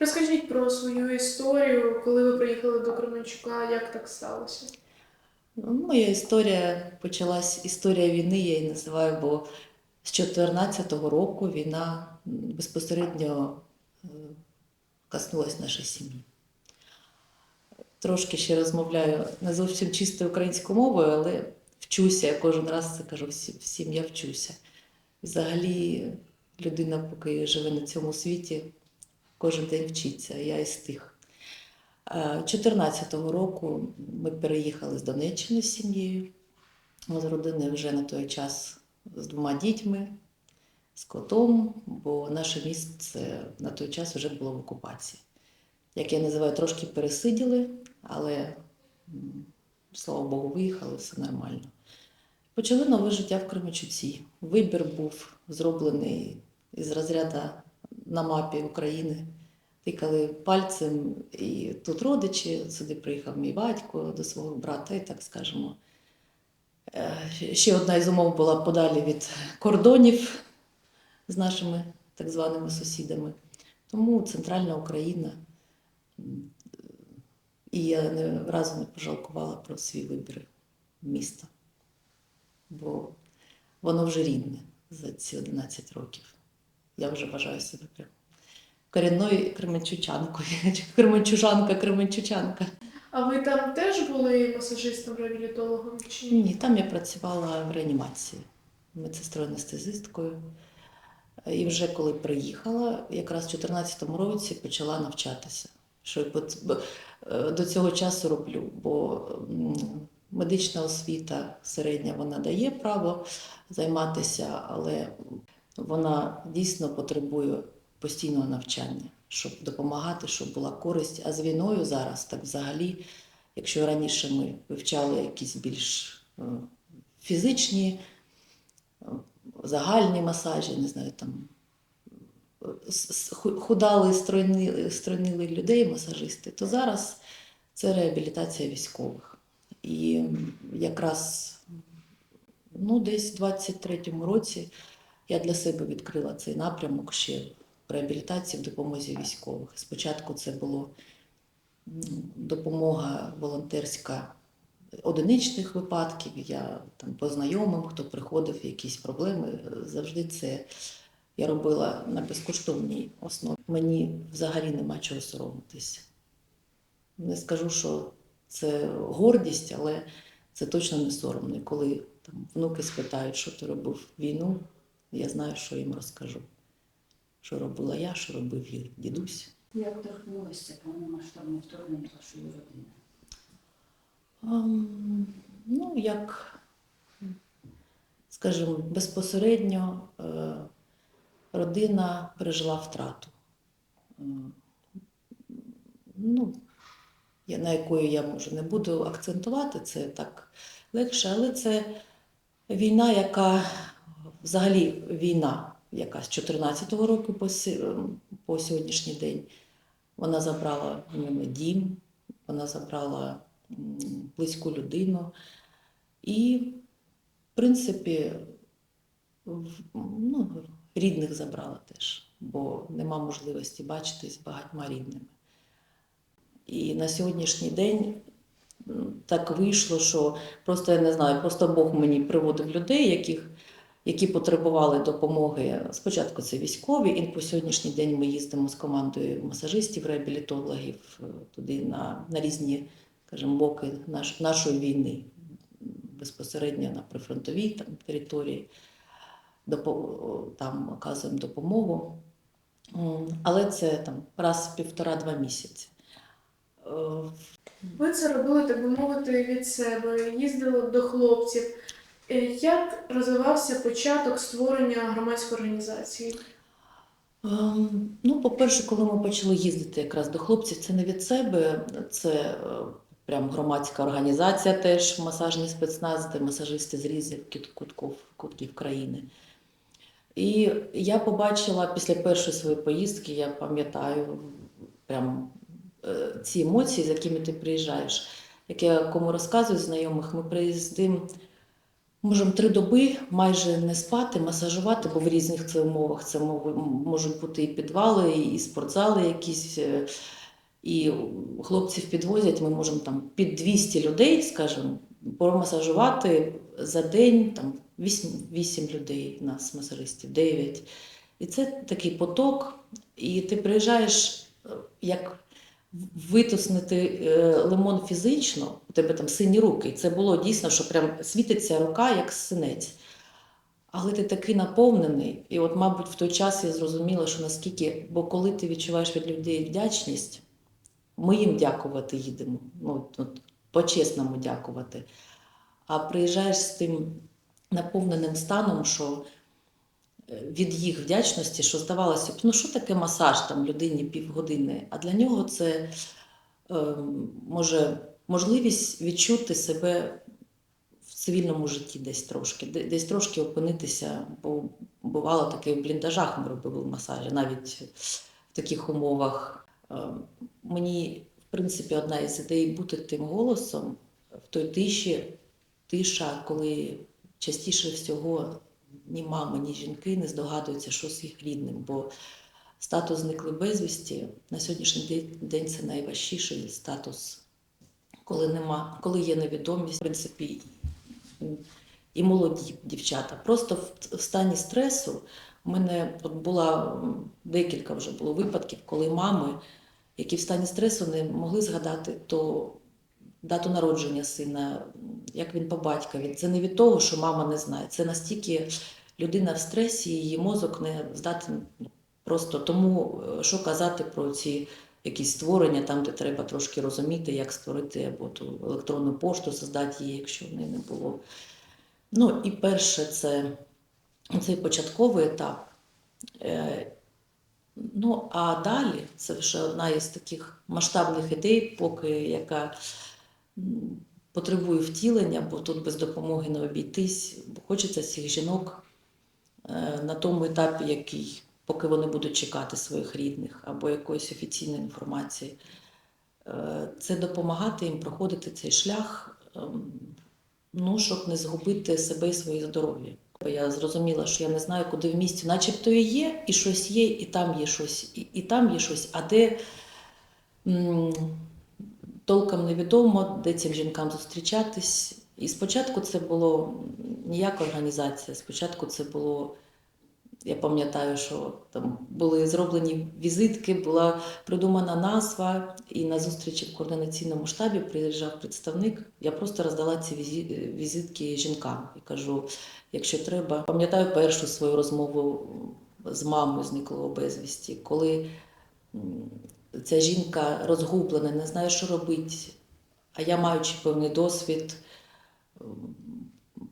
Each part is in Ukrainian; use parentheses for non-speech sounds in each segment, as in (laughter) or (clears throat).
Розкажіть про свою історію, коли ви приїхали до Кременчука, як так сталося? Ну, Моя історія почалась, історія війни, я її називаю, бо з 2014 року війна безпосередньо е, коснулась нашої сім'ї. Трошки ще розмовляю не зовсім чистою українською мовою, але вчуся. Я кожен раз це кажу всім, всім я вчуся. Взагалі, людина, поки живе на цьому світі, кожен день вчиться. Я із тих. 2014 року ми переїхали з Донеччини з сім'єю. З родиною вже на той час з двома дітьми, з котом, бо наше місце на той час вже було в окупації. Як я називаю, трошки пересиділи, але слава Богу, виїхали, все нормально. Почали нове життя в Кременчуці. Вибір був зроблений із розряду на мапі України тикали пальцем, і тут родичі, сюди приїхав мій батько до свого брата, і так скажемо. Е, Ще одна із умов була подалі від кордонів з нашими так званими сусідами. Тому центральна Україна. І я не разу не пожалкувала про свій вибір міста, бо воно вже рідне за ці 11 років. Я вже вважаю себе прям корінною кременчучанкою. (laughs) Кременчужанка, кременчучанка. А ви там теж були масажистом-реабілітологом чи ні? Ні, там я працювала в реанімації медсестрою анестезисткою. І вже коли приїхала, якраз в 2014 році почала навчатися. Що е, до цього часу роблю, бо медична освіта середня вона дає право займатися, але вона дійсно потребує постійного навчання, щоб допомагати, щоб була користь. А з війною зараз так взагалі, якщо раніше ми вивчали якісь більш е, фізичні, е, загальні масажі, не знаю, там е, худали, стройнили, стройнили людей, масажисти, то зараз це реабілітація військових. І якраз ну, десь в 23-му році я для себе відкрила цей напрямок ще в реабілітації в допомозі військових. Спочатку це було м, допомога волонтерська одиничних випадків. Я там по знайомим, хто приходив, якісь проблеми. Завжди це я робила на безкоштовній основі. Мені взагалі нема чого соромитися. Не скажу, що це гордість, але це точно не соромно. Коли там внуки спитають, що ти робив війну, я знаю, що їм розкажу. Що робила я, що робив її дідусь. Як торкнулося повномасштабне вторгнення вашої родини? Ну, як, скажімо, безпосередньо е, родина пережила втрату. Е, Ну, я- на якою я може не буду акцентувати, це так легше, але це війна, яка взагалі війна, яка з 14-го року по, по сьогоднішній день, вона забрала в дім, вона забрала близьку людину. І, в принципі, ну, рідних забрала теж, бо нема можливості бачитись з багатьма рідними. І на сьогоднішній день так вийшло, що просто я не знаю, просто Бог мені приводив людей, яких, які потребували допомоги. Спочатку це військові, і по сьогоднішній день ми їздимо з командою масажистів, реабілітологів е, туди на, на різні, скажімо, боки наш, нашої війни, безпосередньо на прифронтовій там, території. Там оказуємо допомогу. Але це там раз в півтора-два місяці. Е, Ви це робили, так би мовити, від себе, їздили до хлопців. Е, Як розвивався початок створення громадської організації? Ем, Ну, по-перше, коли ми почали їздити якраз до хлопців, це не від себе, це е, прям громадська організація, теж масажний спецназ, де масажисти з різних кутків, кутків країни. І я побачила після першої своєї поїздки, я пам'ятаю прям е, ці емоції, з якими ти приїжджаєш. Як я кому розказую знайомих, ми приїздимо Можемо три доби майже не спати, масажувати, бо в різних це умовах це можуть бути і підвали, і спортзали якісь. е, І хлопців підвозять, ми можемо там під 200 людей, скажімо, промасажувати за день там 8, 8 людей, у нас масажистів, 9. І це такий поток, і ти приїжджаєш е, як витиснути е, лимон фізично, у тебе там сині руки. Це було дійсно, що прям світиться рука, як синець. Але ти такий наповнений. І от, мабуть, в той час я зрозуміла, що наскільки, бо коли ти відчуваєш від людей вдячність, ми їм дякувати їдемо. Ну, от, по-чесному дякувати. А приїжджаєш з тим наповненим станом, що від їх вдячності, що здавалося б, ну що таке масаж там людині півгодини, а для нього це е, може можливість відчути себе в цивільному житті десь трошки, десь трошки опинитися, бо бувало таке в бліндажах ми робили масажі, навіть в таких умовах. Е, Мені, в принципі, одна із ідей бути тим голосом в той тиші, тиша, коли частіше всього ні мами, ні жінки не здогадуються, що з їх рідним. Бо статус зникли безвісті на сьогоднішній день- це найважчіший статус, коли нема, коли є невідомість, в принципі, і молоді дівчата. Просто в, в стані стресу у мене була декілька вже було випадків, коли мами, які в стані стресу не могли згадати то дату народження сина, як він по батькові. Це не від того, що мама не знає. Це настільки людина в стресі, її мозок не здатен просто тому, е, що казати про ці якісь створення, там, де треба трошки розуміти, як створити або ту електронну пошту, создати її, якщо в неї не було. Ну і перше, це цей початковий етап. Е, Ну, а далі це вже одна із таких масштабних ідей, поки яка потребує втілення, бо тут без допомоги не обійтись, бо хочеться цих жінок е, на тому етапі, який, поки вони будуть чекати своїх рідних або якоїсь офіційної інформації, е, це допомагати їм проходити цей шлях, ем, ну, щоб не згубити себе і своє здоров'я. Бо Я зрозуміла, що я не знаю, куди в місті, начебто і є, і щось є, і там є щось, і, і там є щось, а де толком невідомо, де цим жінкам зустрічатись. І спочатку це було ніяка організація, спочатку це було. Я пам'ятаю, що там були зроблені візитки, була придумана назва, і на зустрічі в координаційному штабі приїжджав представник. Я просто роздала ці візитки жінкам і кажу: якщо треба, пам'ятаю першу свою розмову з мамою зниклого безвісті, коли ця жінка розгублена, не знає, що робити. А я, маючи певний досвід,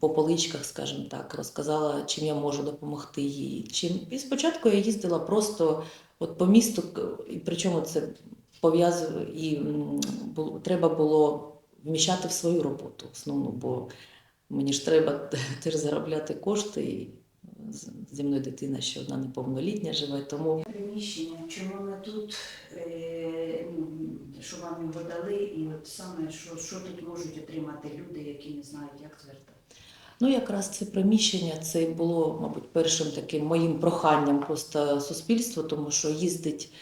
по поличках, скажімо так, розказала, чим я можу допомогти їй. Чим... І спочатку я їздила просто от по місту, і причому це пов'язує і м, бу- треба було вміщати в свою роботу основну, бо мені ж треба (laughs) теж заробляти кошти. Зі мною дитина ще одна неповнолітня живе, тому Приміщення, чому ми тут, е, що вам його дали, і от саме, що, що тут можуть отримати люди, які не знають, як звертати. Ну, якраз це приміщення це було, мабуть, першим таким моїм проханням просто суспільству, тому що їздить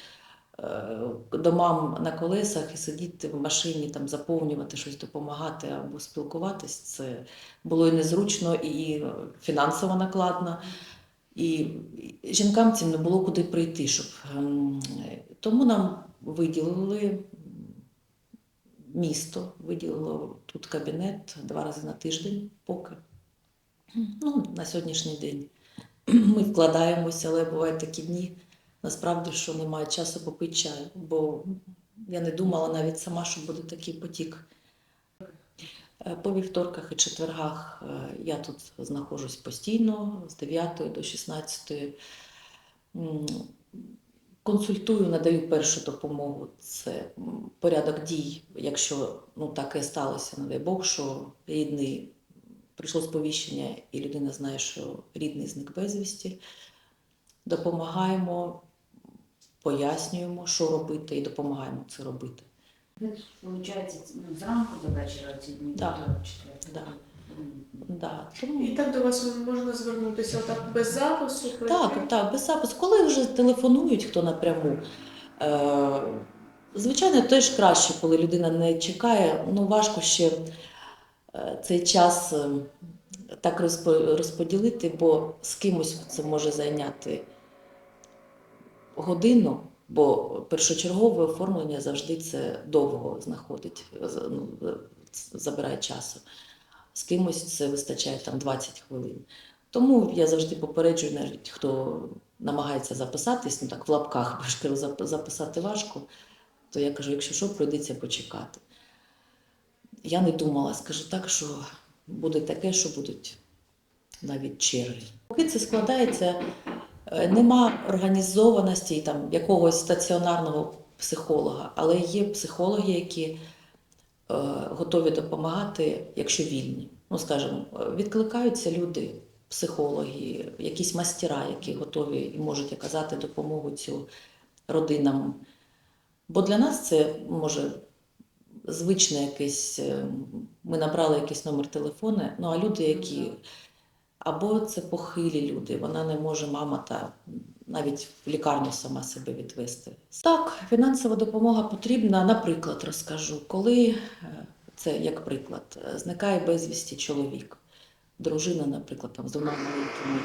е, до мам на колесах і сидіти в машині, там заповнювати щось, допомагати або спілкуватись. Це було і незручно, і фінансово накладно. І і жінкам цим не було куди прийти, щоб ем, тому нам виділили місто, виділило тут кабінет два рази на тиждень поки. Ну, на сьогоднішній день (clears throat) ми вкладаємося, але бувають такі дні, насправді, що немає часу попити чаю, бо я не думала навіть сама, що буде такий потік. Е, По вівторках і четвергах е, я тут знаходжусь постійно з 9 до 16. Консультую, надаю першу допомогу. Це порядок дій, якщо ну, так і сталося, не дай Бог, що рідний прийшло сповіщення, і людина знає, що рідний зник безвісті. Допомагаємо, пояснюємо, що робити, і допомагаємо це робити. Виходить, ну, зранку до вечора ці дні, четвертого. Да. Да, тому... І так до вас можна звернутися отак без запису. Так, так, без запису. Коли вже телефонують хто напряму, е, звичайно, теж краще, коли людина не чекає. Ну, важко ще е, цей час е, так розпо- розподілити, бо з кимось це може зайняти годину, бо першочергове оформлення завжди це довго знаходить, ну, забирає часу. З кимось це вистачає там 20 хвилин. Тому я завжди попереджую навіть хто намагається записатись, ну так в лапках, бо записати важко, то я кажу, якщо що, прийдеться почекати. Я не думала, скажу так, що буде таке, що будуть навіть черги. Поки це складається, нема організованості там, якогось стаціонарного психолога, але є психологи, які е, готові допомагати, якщо вільні. Ну, скажімо, е, відкликаються люди, психологи, якісь мастера, які готові і можуть оказати допомогу цю родинам. Бо для нас це може звичне якесь. е, Ми набрали якийсь номер телефону, ну а люди, які або це похилі люди, вона не може, мама та навіть в лікарню сама себе відвести. Так, фінансова допомога потрібна. Наприклад, розкажу, коли е, це як приклад, е, зникає безвісті чоловік, дружина, наприклад, там з двома маленькими.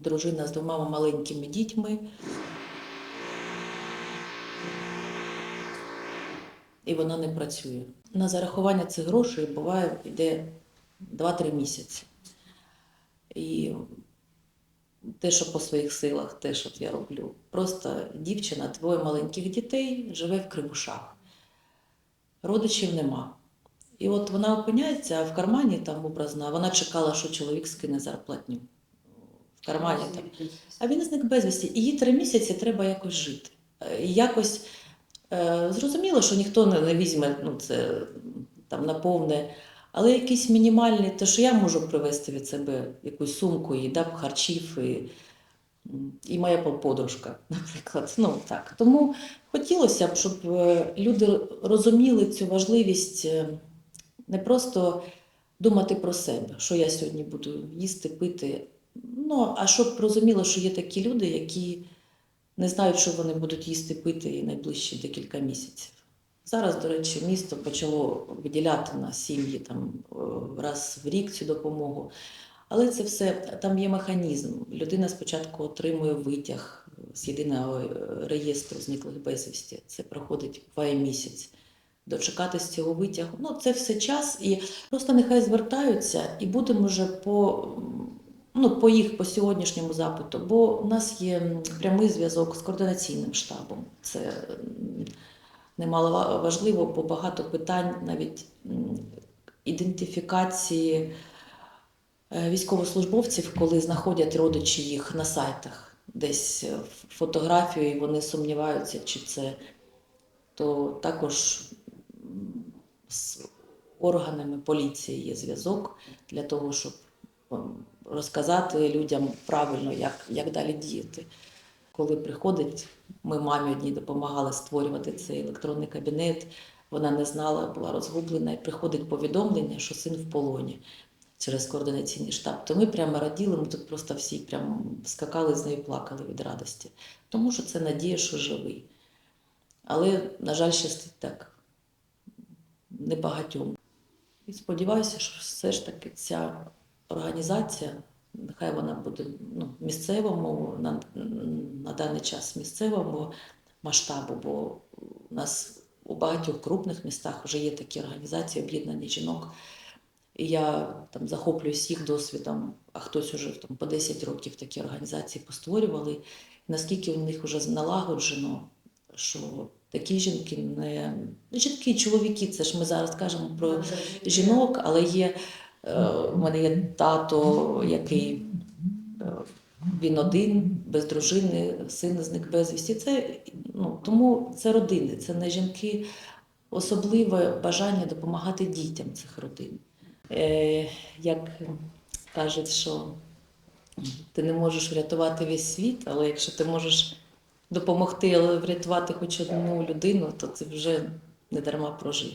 Дружина з двома маленькими дітьми. І вона не працює. На зарахування цих грошей буває йде 2-3 місяці. І те, що по своїх силах, те, що я роблю. Просто дівчина, двоє маленьких дітей, живе в Кривушах. Родичів нема. І от вона опиняється в кармані там образна, вона чекала, що чоловік скине зарплатню. В кармані там. А він зник безвісті. І їй три місяці треба якось жити. Е, якось зрозуміло, що ніхто не, візьме ну, це там на повне, але якийсь мінімальний, те, що я можу привезти від себе якусь сумку і харчів, і, і моя подружка, (laughs) наприклад. Ну, так. Тому хотілося б, щоб е, люди розуміли цю важливість е, не просто думати про себе, що я сьогодні буду їсти, пити. Ну, а щоб розуміло, що є такі люди, які не знають, що вони будуть їсти, пити найближчі декілька місяців. Зараз, до речі, місто почало виділяти на сім'ї там е, раз в рік цю допомогу. Але це все там є механізм. Людина спочатку отримує витяг з єдиного е, реєстру зниклих безвісті. Це проходить в місяць. Дочекатись цього витягу. Ну, це все час, і просто нехай звертаються, і будемо вже по, ну, по їх по сьогоднішньому запиту, бо у нас є прямий зв'язок з координаційним штабом. Це немало важливо, бо багато питань навіть ідентифікації е, військовослужбовців, коли знаходять родичі їх на сайтах, десь е, ф- фотографію, і вони сумніваються, чи це, то також з органами поліції є зв'язок для того, щоб розказати людям правильно, як, як далі діяти. Коли приходить, ми мамі одній допомагали створювати цей електронний кабінет. Вона не знала, була розгублена, і приходить повідомлення, що син в полоні через координаційний штаб. То ми прямо раділи, ми тут просто всі прямо скакали з нею, плакали від радості. Тому що це надія, що живий. Але, на жаль, щастить так небагатьом. І сподіваюся, що все ж таки ця організація, нехай вона буде ну, місцевому, на, на даний час місцевому масштабу, бо у нас у багатьох крупних містах вже є такі організації, об'єднані жінок. І я там захоплююсь їх досвідом, а хтось уже там по 10 років такі організації постворювали. І наскільки у них вже налагоджено, що такі жінки не ну, жінки, чоловіки, це ж ми зараз кажемо про жінок, але є у мене є тато, який е, він один, без дружини, син зник безвісті. Це ну тому це родини, це не жінки, особливе бажання допомагати дітям цих родин. Е, як кажуть, що ти не можеш врятувати весь світ, але якщо ти можеш допомогти але врятувати хоч одну людину, то це вже не дарма прожив.